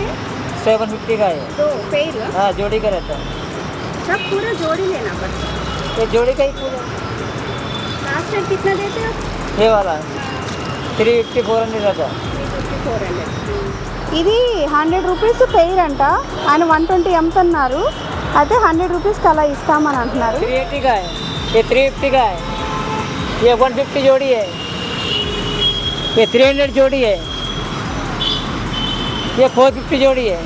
Rate है seven fifty का है दो पेड़ हाँ जोड़ी का रहता है सब पूरा जोड़ी लेना पड़ता है ये जोड़ी का ही पूरा लास्ट रेट कितना देते हो ये वाला थ्री फिफ्टी फोर हंड्रेड रहता है ఫోర్ హండ్రెడ్ ఇది హండ్రెడ్ రూపీస్ పెయిర్ అంట ఆయన వన్ ట్వంటీ అమ్ముతున్నారు అయితే హండ్రెడ్ రూపీస్కి అలా ఇస్తామని అంటున్నారు थ्री एट्टी का है ये थ्री फिफ्टी का है ये वन फिफ्टी जोड़ी है ये थ्री हंड्रेड जोड़ी है ये फोर फिफ्टी जोड़ी है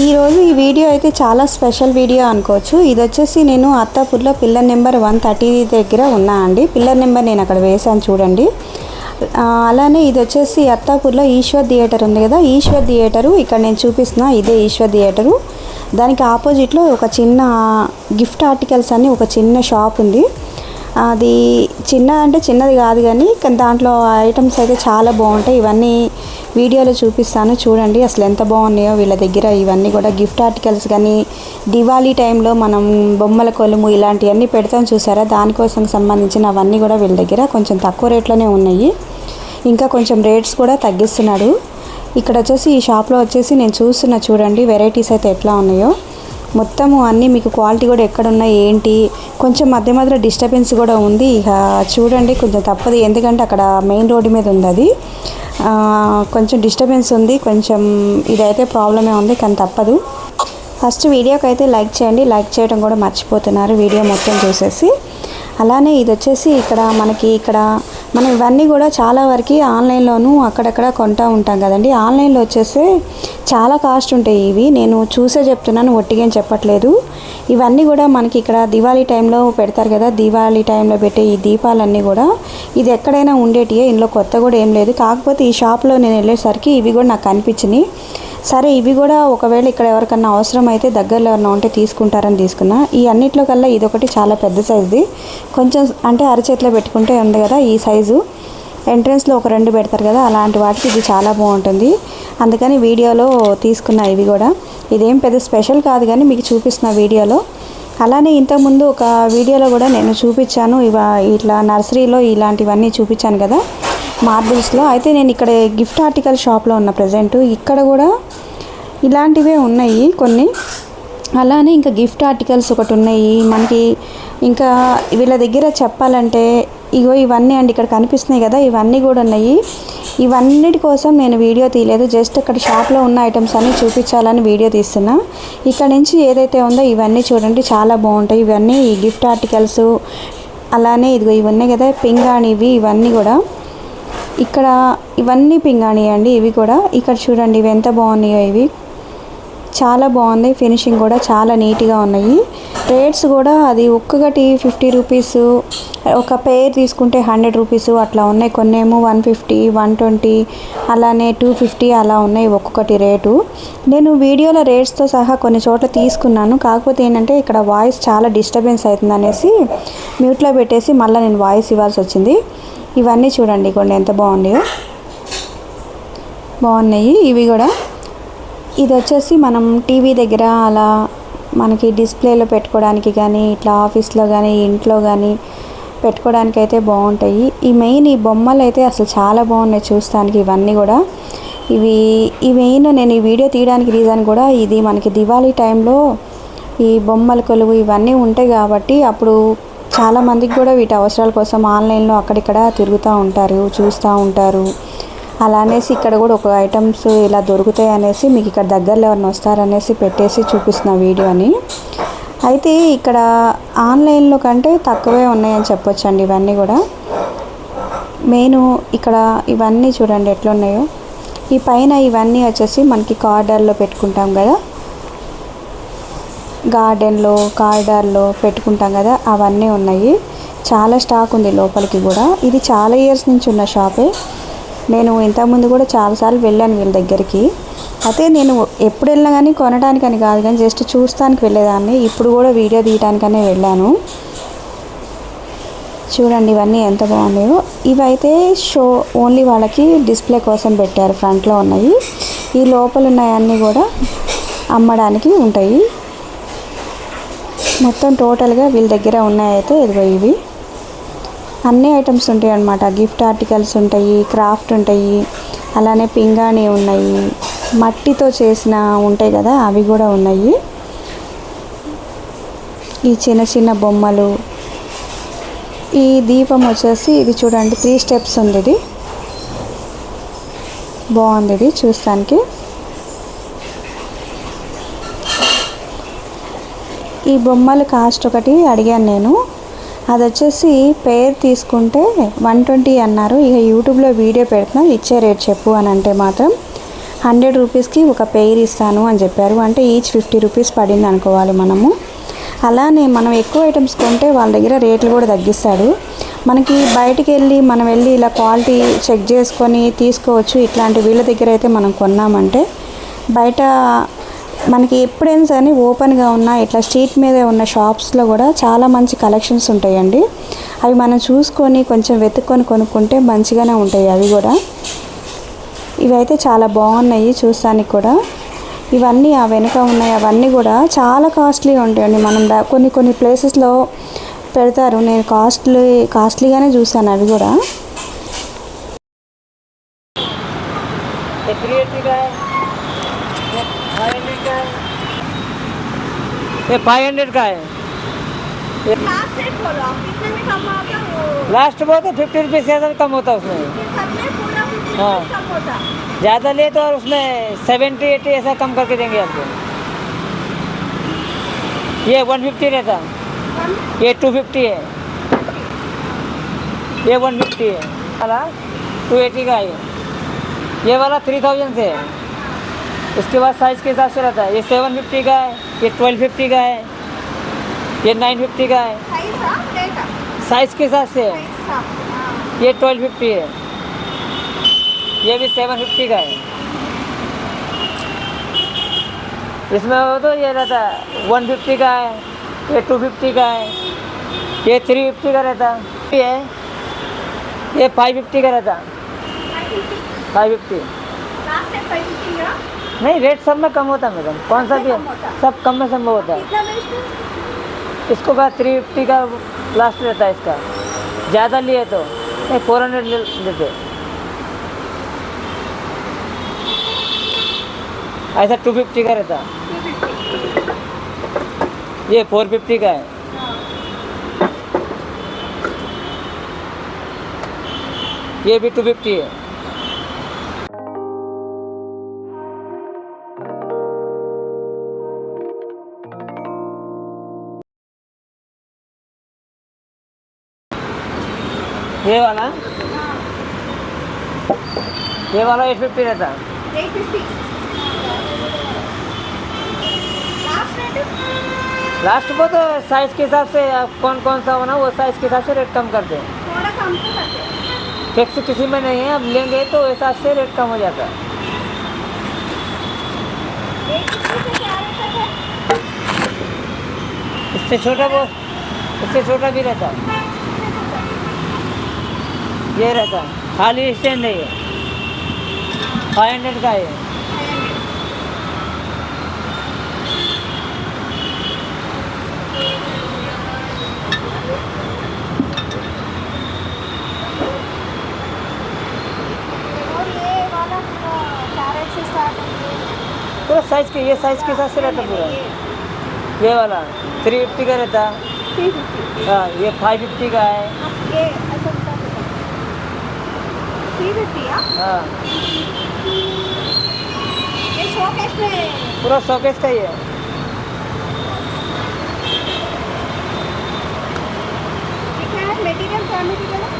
ఈరోజు ఈ వీడియో అయితే చాలా స్పెషల్ వీడియో అనుకోవచ్చు ఇది వచ్చేసి నేను అత్తాపూర్లో పిల్లర్ నెంబర్ వన్ థర్టీ దగ్గర ఉన్నా అండి పిల్లర్ నెంబర్ నేను అక్కడ వేశాను చూడండి ఆ, అలానే ఇది వచ్చేసి అత్తాపూర్లో ఈశ్వర్ థియేటర్ ఉంది కదా ఈశ్వర్ థియేటరు ఇక్కడ నేను చూపిస్తున్నా ఇదే ఈశ్వర్ థియేటరు దానికి ఆపోజిట్లో ఒక చిన్న గిఫ్ట్ ఆర్టికల్స్ అని ఒక చిన్న షాప్ ఉంది అది చిన్న అంటే చిన్నది కాదు కానీ కానీ దాంట్లో ఐటమ్స్ అయితే చాలా బాగుంటాయి ఇవన్నీ వీడియోలో చూపిస్తాను. చూడండి అసలు ఎంత బాగున్నాయో వీళ్ళ దగ్గర. ఇవన్నీ కూడా గిఫ్ట్ ఆర్టికల్స్ కానీ దివాళీ టైంలో మనం బొమ్మల కొలుము ఇలాంటివన్నీ పెడతాం చూసారా? దానికోసం సంబంధించిన అవన్నీ కూడా వీళ్ళ దగ్గర కొంచెం తక్కువ రేట్లోనే ఉన్నాయి. ఇంకా కొంచెం రేట్స్ కూడా తగ్గిస్తున్నాడు. ఇక్కడ వచ్చేసి ఈ షాప్లో వచ్చేసి నేను చూస్తున్నా చూడండి వెరైటీస్ అయితే ఎట్లా ఉన్నాయో. మొత్తము అన్నీ మీకు క్వాలిటీ కూడా ఎక్కడ ఏంటి? కొంచెం మధ్య మధ్యలో డిస్టర్బెన్స్ కూడా ఉంది. ఇక చూడండి కొంచెం తప్పదు. ఎందుకంటే అక్కడ మెయిన్ రోడ్డు మీద ఉంది అది. కొంచెం డిస్టర్బెన్స్ ఉంది కొంచెం ఇదైతే ప్రాబ్లమే ఉంది కానీ తప్పదు. ఫస్ట్ వీడియోకి అయితే లైక్ చేయండి లైక్ చేయడం కూడా మర్చిపోతున్నారు వీడియో మొత్తం చూసేసి. అలానే ఇది వచ్చేసి ఇక్కడ మనకి ఇక్కడ మనం ఇవన్నీ కూడా చాలా వరకు ఆన్లైన్లోనూ అక్కడక్కడ కొంటూ ఉంటాం కదండి. ఆన్లైన్లో వచ్చేసి చాలా కాస్ట్ ఉంటాయి ఇవి. నేను చూసే చెప్తున్నాను ఒట్టిగా చెప్పట్లేదు. ఇవన్నీ కూడా మనకి ఇక్కడ దివాళీ టైంలో పెడతారు కదా దివాళీ టైంలో పెట్టే ఈ దీపాలన్నీ కూడా. ఇది ఎక్కడైనా ఉండేటివే ఇందులో కొత్త కూడా ఏం లేదు. కాకపోతే ఈ షాప్లో నేను వెళ్ళేసరికి ఇవి కూడా నాకు కనిపించినాయి సరే ఇవి కూడా ఒకవేళ ఇక్కడ ఎవరికన్నా అవసరం అయితే దగ్గరలో ఉన్న ఉంటే తీసుకుంటారని తీసుకున్నా. ఈ అన్నిట్లో కల్లా ఇది ఒకటి చాలా పెద్ద సైజుది. కొంచెం అంటే అరచేతిలో పెట్టుకుంటే ఉంది కదా ఈ సైజు. ఎంట్రన్స్లో ఒక రెండు పెడతారు కదా అలాంటి వాటికి ఇది చాలా బాగుంటుంది. అందుకని వీడియోలో తీసుకున్నా ఇవి కూడా. ఇదేం పెద్ద స్పెషల్ కాదు కానీ మీకు చూపిస్తున్న వీడియోలో. అలానే ఇంతకుముందు ఒక వీడియోలో కూడా నేను చూపించాను. ఇవ ఇట్లా నర్సరీలో ఇలాంటివన్నీ చూపించాను కదా మార్బుల్స్లో. అయితే నేను ఇక్కడ గిఫ్ట్ ఆర్టికల్ షాప్లో ఉన్న ప్రజెంట్. ఇక్కడ కూడా ఇలాంటివే ఉన్నాయి కొన్ని. అలానే ఇంకా గిఫ్ట్ ఆర్టికల్స్ ఒకటి ఉన్నాయి. మనకి ఇంకా వీళ్ళ దగ్గర చెప్పాలంటే ఇగో ఇవన్నీ అండి ఇక్కడ కనిపిస్తున్నాయి కదా ఇవన్నీ కూడా ఉన్నాయి. ఇవన్నిటి కోసం నేను వీడియో తీయలేదు. జస్ట్ అక్కడ షాప్లో ఉన్న ఐటమ్స్ అన్నీ చూపించాలని వీడియో తీస్తున్నా. ఇక్కడ నుంచి ఏదైతే ఉందో ఇవన్నీ చూడండి చాలా బాగుంటాయి. ఇవన్నీ ఈ గిఫ్ట్ ఆర్టికల్స్ అలానే ఇదిగో ఇవి ఉన్నాయి కదా పింగాణివి ఇవన్నీ కూడా. ఇక్కడ ఇవన్నీ పింగాణి అండి ఇవి కూడా. ఇక్కడ చూడండి ఇవి ఎంత బాగున్నాయో ఇవి. చాలా బాగుంది. ఫినిషింగ్ కూడా చాలా నీట్గా ఉన్నాయి. రేట్స్ కూడా అది ఒక్కొక్కటి ఫిఫ్టీ రూపీస్ ఒక పేర్ తీసుకుంటే హండ్రెడ్ రూపీస్ అట్లా ఉన్నాయి. కొన్ని ఏమో వన్ ఫిఫ్టీ వన్ ట్వంటీ అలానే టూ ఫిఫ్టీ అలా ఉన్నాయి ఒక్కొక్కటి రేటు. నేను వీడియోలో రేట్స్తో సహా కొన్ని చోట్ల తీసుకున్నాను. కాకపోతే ఏంటంటే ఇక్కడ వాయిస్ చాలా డిస్టర్బెన్స్ అవుతుంది అనేసి మ్యూట్లో పెట్టేసి మళ్ళీ నేను వాయిస్ ఇవ్వాల్సి వచ్చింది. ఇవన్నీ చూడండి కొన్ని ఎంత బాగున్నాయో. బాగున్నాయి ఇవి కూడా. ఇది వచ్చేసి మనం టీవీ దగ్గర అలా మనకి డిస్ప్లేలో పెట్టుకోవడానికి కానీ ఇట్లా ఆఫీస్లో కానీ ఇంట్లో కానీ పెట్టుకోవడానికి అయితే బాగుంటాయి. ఈ మెయిన్ ఈ బొమ్మలు అయితే అసలు చాలా బాగున్నాయి చూస్తానికి ఇవన్నీ కూడా. ఇవి ఈ మెయిన్ నేను ఈ వీడియో తీయడానికి రీజన్ కూడా ఇది మనకి దివాళీ టైంలో ఈ బొమ్మల కొలువు ఇవన్నీ ఉంటాయి కాబట్టి అప్పుడు చాలామందికి కూడా వీటి అవసరాల కోసం ఆన్లైన్లో అక్కడిక్కడ తిరుగుతూ ఉంటారు చూస్తూ ఉంటారు. అలానేసి ఇక్కడ కూడా ఒక ఐటమ్స్ ఇలా దొరుకుతాయి అనేసి మీకు ఇక్కడ దగ్గరలో ఎవరిని వస్తారనేసి పెట్టేసి చూపిస్తున్న వీడియోని అయితే ఇక్కడ ఆన్లైన్లో కంటే తక్కువే ఉన్నాయని చెప్పొచ్చండి ఇవన్నీ కూడా. మెయిన్ ఇక్కడ ఇవన్నీ చూడండి ఎట్లున్నాయో. ఈ పైన ఇవన్నీ వచ్చేసి మనకి కార్డర్లో పెట్టుకుంటాం కదా. గార్డెన్లో కార్డర్లో పెట్టుకుంటాం కదా అవన్నీ ఉన్నాయి. చాలా స్టాక్ ఉంది లోపలికి కూడా. ఇది చాలా ఇయర్స్ నుంచి ఉన్న షాపే. నేను ఇంతకుముందు కూడా చాలాసార్లు వెళ్ళాను వీళ్ళ దగ్గరికి. అయితే నేను ఎప్పుడు వెళ్ళినా కానీ కొనడానికని కాదు కానీ జస్ట్ చూస్తానికి వెళ్ళేదాన్ని. ఇప్పుడు కూడా వీడియో తీయడానికనే వెళ్ళాను. చూడండి ఇవన్నీ ఎంత బాగున్నాయో. ఇవైతే షో ఓన్లీ వాళ్ళకి డిస్ప్లే కోసం పెట్టారు. ఫ్రంట్లో ఉన్నాయి. ఈ లోపల ఉన్నాయన్నీ కూడా అమ్మడానికి ఉంటాయి. మొత్తం టోటల్గా వీళ్ళ దగ్గర ఉన్నాయైతే ఇదిగో ఇవి. అన్ని ఐటమ్స్ ఉంటాయి అన్నమాట. గిఫ్ట్ ఆర్టికల్స్ ఉంటాయి క్రాఫ్ట్ ఉంటాయి అలానే పింగాణి ఉన్నాయి మట్టితో చేసిన ఉంటాయి కదా అవి కూడా ఉన్నాయి. ఈ చిన్న చిన్న బొమ్మలు. ఈ దీపం వచ్చేసి ఇది చూడండి త్రీ స్టెప్స్ ఉంది ఇది. బాగుంది ఇది చూస్తానికి. ఈ బొమ్మలు కాస్ట్ ఒకటి అడిగాను నేను. అది వచ్చేసి పేర్ తీసుకుంటే వన్ ట్వంటీ అన్నారు. ఇక యూట్యూబ్లో వీడియో పెడుతున్నా ఇచ్చే రేట్ చెప్పు అని అంటే మాత్రం హండ్రెడ్ రూపీస్కి ఒక పెయిర్ ఇస్తాను అని చెప్పారు. అంటే ఈచ్ ఫిఫ్టీ రూపీస్ పడింది అనుకోవాలి మనము. అలానే మనం ఎక్కువ ఐటమ్స్ కొంటే వాళ్ళ దగ్గర రేట్లు కూడా తగ్గిస్తాడు. మనకి బయటికి వెళ్ళి మనం వెళ్ళి ఇలా క్వాలిటీ చెక్ చేసుకొని తీసుకోవచ్చు. ఇట్లాంటి వీళ్ళ దగ్గర అయితే మనం కొన్నామంటే బయట మనకి ఎప్పుడైనా సరే ఓపెన్గా ఉన్న ఇట్లా స్ట్రీట్ మీద ఉన్న షాప్స్లో కూడా చాలా మంచి కలెక్షన్స్ ఉంటాయండి. అవి మనం చూసుకొని కొంచెం వెతుక్కొని కొనుక్కుంటే మంచిగానే ఉంటాయి అవి కూడా. ఇవైతే చాలా బాగున్నాయి చూస్తానికి కూడా. ఇవన్నీ ఆ వెనుక ఉన్నాయి అవన్నీ కూడా చాలా కాస్ట్లీ ఉంటాయండి. మనం కొన్ని కొన్ని ప్లేసెస్లో పెడతారు. నేను కాస్ట్లీ కాస్ట్లీగానే చూసాను అవి కూడా. फाइव हंड्रेड का है। लास्ट बोलो वो? लास्ट फिफ्टी रुपीज़ से ज़्यादा कम होता है उसमें। हाँ। ज़्यादा ले तो और उसमें सेवेंटी एटी ऐसा कम करके देंगे आपको। ये वन फिफ्टी रहता। ये टू फिफ्टी है। ये वन फिफ्टी है। वाला टू एटी का है। ये ये वाला थ्री थाउज़ेंड से है। उसके बाद साइज़ के हिसाब से रहता है। ये सेवन फिफ्टी का है ये ट्वेल्व फिफ्टी का है ये नाइन फिफ्टी का है। साइज़ के हिसाब से है। ये ट्वेल्व फिफ्टी है। ये भी सेवन फिफ्टी का है। इसमें वो तो ये रहता है वन फिफ्टी का है ये टू फिफ्टी का है ये थ्री फिफ्टी का रहता है। ये ये फाइव फिफ्टी का रहता फाइव फिफ्टी है नहीं रेट सब में कम होता है मैडम कौन सा भी सब कम में संभव होता है. हैं इसको का थ्री फिफ्टी का लास्ट रहता है इसका. ज़्यादा लिए तो. नहीं फोर हंड्रेड ले लेते. ऐसा टू फिफ्टी का रहता. ये फोर फिफ्टी का है. ये भी टू फिफ्टी है. ये वाला? ये वाला एट फिफ्टी रहता है। लास्ट को तो साइज़ के हिसाब से आप कौन कौन सा होना वो साइज़ के हिसाब से रेट कम करते हैं। थोड़ा कम तो करते हैं। फिक्स किसी में नहीं है अब लेंगे तो हिसाब से रेट कम हो जाता है। है? इससे छोटा वो इससे छोटा भी रहता है। ये रहता है खाली स्टैंड है। ये फाइव हंड्रेड का है। ये और ये वाला पूरा पूरा साइज़ के ये साइज़ के हिसाब से रहता पूरा। ये वाला थ्री फिफ्टी का रहता। है हाँ ये फाइव फिफ्टी का है। हाँ। ये शोकेस में पूरा शोकेस का ही है।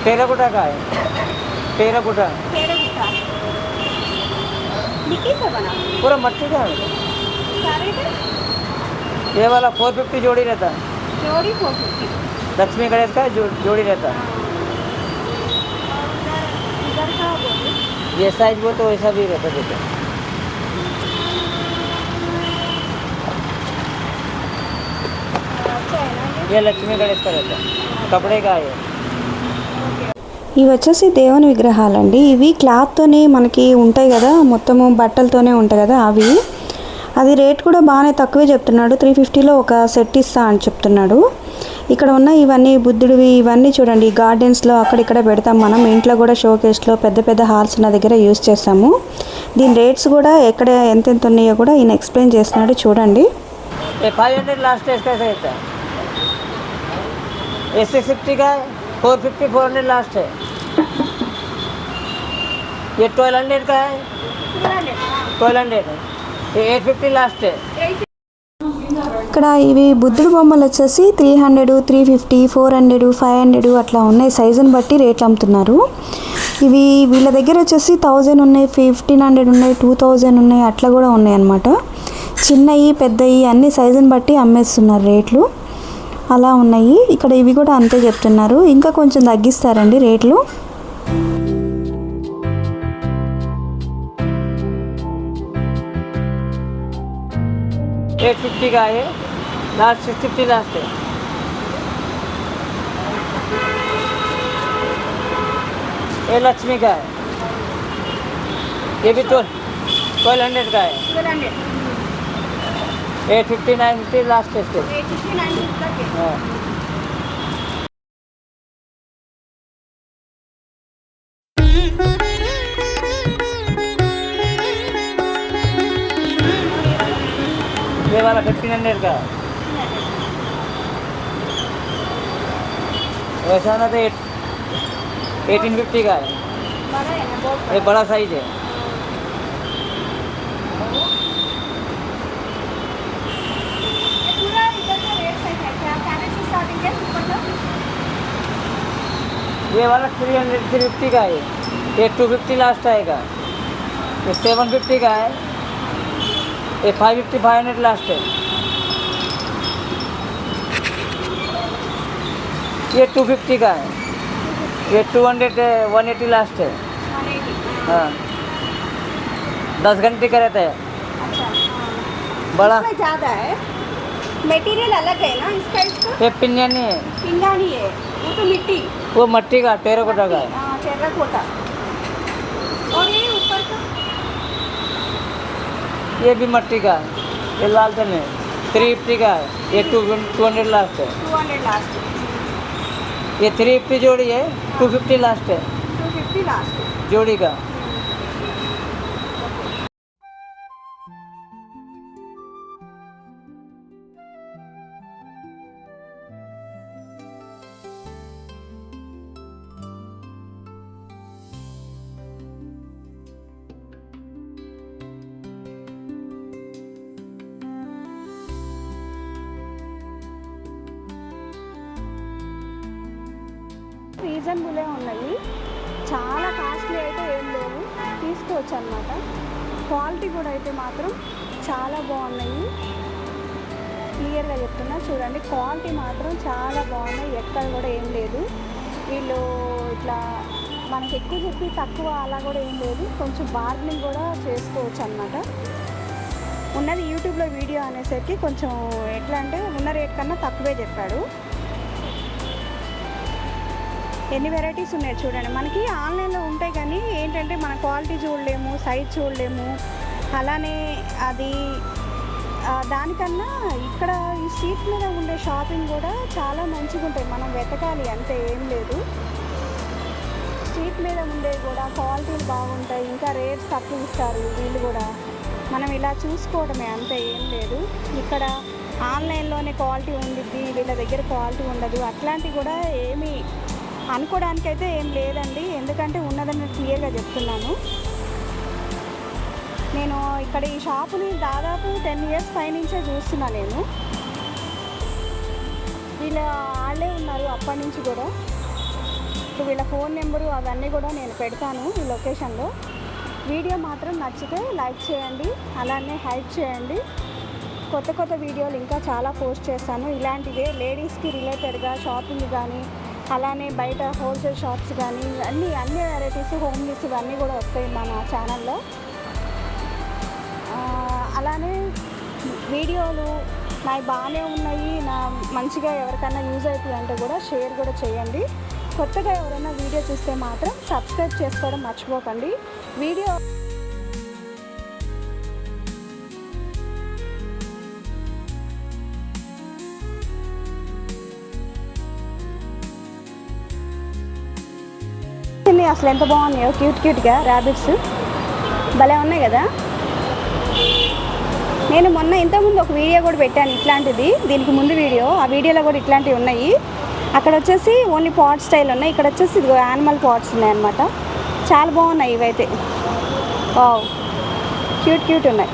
टेराकोटा का है। टेराकोटा पूरा मट्टी का है। ये वाला फोर फिफ्टी जोड़ी रहता है। जोड़ी फोर फिफ्टी लक्ष्मी गणेश का जो, जोड़ी रहता है। ये साइज वो तो वैसा भी रहता है देखो अच्छा है ना ये ये लक्ष्मी गणेश का रहता है कपड़े का है ये ఇవి వచ్చేసి దేవుని విగ్రహాలండి ఇవి క్లాత్తోనే మనకి ఉంటాయి కదా మొత్తము బట్టలతోనే ఉంటాయి కదా అవి అది రేట్ కూడా బాగానే తక్కువే చెప్తున్నాడు త్రీ ఫిఫ్టీలో ఒక సెట్ ఇస్తా అని చెప్తున్నాడు ఇక్కడ ఉన్న ఇవన్నీ బుద్ధుడివి ఇవన్నీ చూడండి గార్డెన్స్లో అక్కడిక్కడ పెడతాం మనం ఇంట్లో కూడా షోకేస్లో పెద్ద పెద్ద హాల్స్ ఉన్న దగ్గర యూస్ చేస్తాము దీని రేట్స్ కూడా ఎక్కడ ఎంతెంత ఉన్నాయో కూడా ఈయన ఎక్స్ప్లెయిన్ చేస్తున్నాడు చూడండి ये फाइव हंड्रेड लास्ट है इसका कैसे रहता है ये सिक्स फिफ्टी का है four fifty four hundred last है ये ट्वेल्व हंड्रेड का है ट्वेल्व हंड्रेड है ये एट फिफ्टी लास्ट है ఇక్కడ ఇవి బుద్ధుడు బొమ్మలు వచ్చేసి three hundred three fifty four hundred five hundred అట్లా ఉన్నాయి. సైజుని బట్టి రేట్లు అమ్ముతున్నారు. ఇవి వీళ్ళ దగ్గర వచ్చేసి థౌజండ్ ఉన్నాయి ఫిఫ్టీన్ హండ్రెడ్ ఉన్నాయి టూ థౌజండ్ ఉన్నాయి అట్లా కూడా ఉన్నాయి అన్నమాట. చిన్నవి పెద్దవి అన్ని సైజుని బట్టి అమ్మేస్తున్నారు రేట్లు. అలా ఉన్నాయి. ఇక్కడ ఇవి కూడా అంతే చెప్తున్నారు. ఇంకా కొంచెం తగ్గిస్తారండి రేట్లు. एट फिफ्टी का आहे? ना सिक्स फिफ्टीला असते. ए लक्ष्मी का आहे? हे बी टोल ट्वेल्व हंड्रेड का आहे? Eight fifty nine fifty last असते. हां. ये वाला फिफ्टीन हंड्रेड का। वैसा ना तो एटीन फिफ्टी का है। ये बड़ा साइज़ है। ये वाला थ्री हंड्रेड थ्री फिफ्टी का है। ये टू फिफ्टी लास्ट आएगा। ये सेवन फिफ्टी का है। ये five fifty five hundred last है ये टू फिफ्टी का है ये two hundred one eighty last है हाँ दस घंटे का रहता है बड़ा ज़्यादा है। मटेरियल अलग है ना इसका इसका? ये पिन्यानी है। पिंगानी है। वो तो मिट्टी। वो मट्टी का टेरा कोटा का है। हाँ टेराकोटा और ये ऊपर का ये भी मट्टी का है। ये लाल धन है। थ्री फिफ्टी का है। ये टू टू हंड्रेड लास्ट है। टू हंड्रेड लास्ट ये थ्री फिफ्टी जोड़ी है टू फिफ्टी लास्ट है। टू फिफ्टी लास्ट जोड़ी का। రీజనబులే ఉన్నాయి. చాలా కాస్ట్లీ అయితే ఏం లేవు. తీసుకోవచ్చు అనమాట క్వాలిటీ కూడా అయితే మాత్రం చాలా బాగున్నాయి. క్లియర్గా చెప్తున్నా చూడండి. క్వాలిటీ మాత్రం చాలా బాగున్నాయి. ఎక్కడ కూడా ఏం లేదు. వీళ్ళు ఇట్లా మనకి ఎక్కువ చెప్పి తక్కువ అలా కూడా ఏం లేదు. కొంచెం బార్గెనింగ్ కూడా చేసుకోవచ్చు అనమాట ఉన్నది యూట్యూబ్లో వీడియో అనేసరికి కొంచెం ఎట్లా అంటే ఉన్న రేట్ కన్నా తక్కువే చెప్పాడు. ఎన్ని వెరైటీస్ ఉన్నాయి చూడండి. మనకి ఆన్లైన్లో ఉంటాయి కానీ ఏంటంటే మన క్వాలిటీ చూడలేము సైజ్ చూడలేము. అలానే అది దానికన్నా ఇక్కడ ఈ స్ట్రీట్ మీద ఉండే షాపింగ్ కూడా చాలా మంచిగా ఉంటాయి. మనం వెతకాలి అంతే ఏం లేదు. స్ట్రీట్ మీద ఉండే కూడా క్వాలిటీలు బాగుంటాయి. ఇంకా రేట్స్ తక్కువ ఇస్తారు వీళ్ళు కూడా. మనం ఇలా చూసుకోవడమే అంతే ఏం లేదు. ఇక్కడ ఆన్లైన్లోనే క్వాలిటీ ఉండిద్ది వీళ్ళ దగ్గర క్వాలిటీ ఉండదు. అట్లాంటివి కూడా ఏమీ అనుకోవడానికైతే ఏం లేదండి. ఎందుకంటే ఉన్నదని క్లియర్గా చెప్తున్నాను. నేను ఇక్కడ ఈ షాపుని దాదాపు టెన్ ఇయర్స్ పైనుంచే చూస్తున్నా నేను. వీళ్ళ వాళ్ళే ఉన్నారు అప్పటి నుంచి కూడా. ఇప్పుడు వీళ్ళ ఫోన్ నెంబరు అవన్నీ కూడా నేను పెడతాను ఈ లొకేషన్లో. వీడియో మాత్రం నచ్చితే లైక్ చేయండి అలానే హైప్ చేయండి. కొత్త కొత్త వీడియోలు ఇంకా చాలా పోస్ట్ చేస్తాను. ఇలాంటివే లేడీస్కి రిలేటెడ్గా షాపింగ్ కానీ అలానే బయట హోల్సేల్ షాప్స్ కానీ అన్ని అన్ని వెరైటీస్ హోమ్ నీడ్స్ ఇవన్నీ కూడా వస్తాయి మన ఛానల్లో. అలానే వీడియోలు నాకు బాగానే ఉన్నాయి. నా మంచిగా ఎవరికైనా యూజ్ అవుతుంది అంటే కూడా షేర్ కూడా చేయండి. కొత్తగా ఎవరైనా వీడియో చూస్తే మాత్రం సబ్స్క్రైబ్ చేసుకోవడం మర్చిపోకండి. వీడియో అసలు ఎంత బాగున్నాయో క్యూట్ క్యూట్గా ర్యాబిట్స్ భలే ఉన్నాయి కదా? నేను మొన్న ఇంతకుముందు ఒక వీడియో కూడా పెట్టాను ఇట్లాంటిది. దీనికి ముందు వీడియో ఆ వీడియోలో కూడా ఇట్లాంటివి ఉన్నాయి. అక్కడ వచ్చేసి ఓన్లీ పాట్ స్టైల్ ఉన్నాయి. ఇక్కడ వచ్చేసి ఇదిగో యానిమల్ పాట్స్ ఉన్నాయి అనమాట చాలా బాగున్నాయి ఇవైతే. వావ్ క్యూట్ క్యూట్ ఉన్నాయి.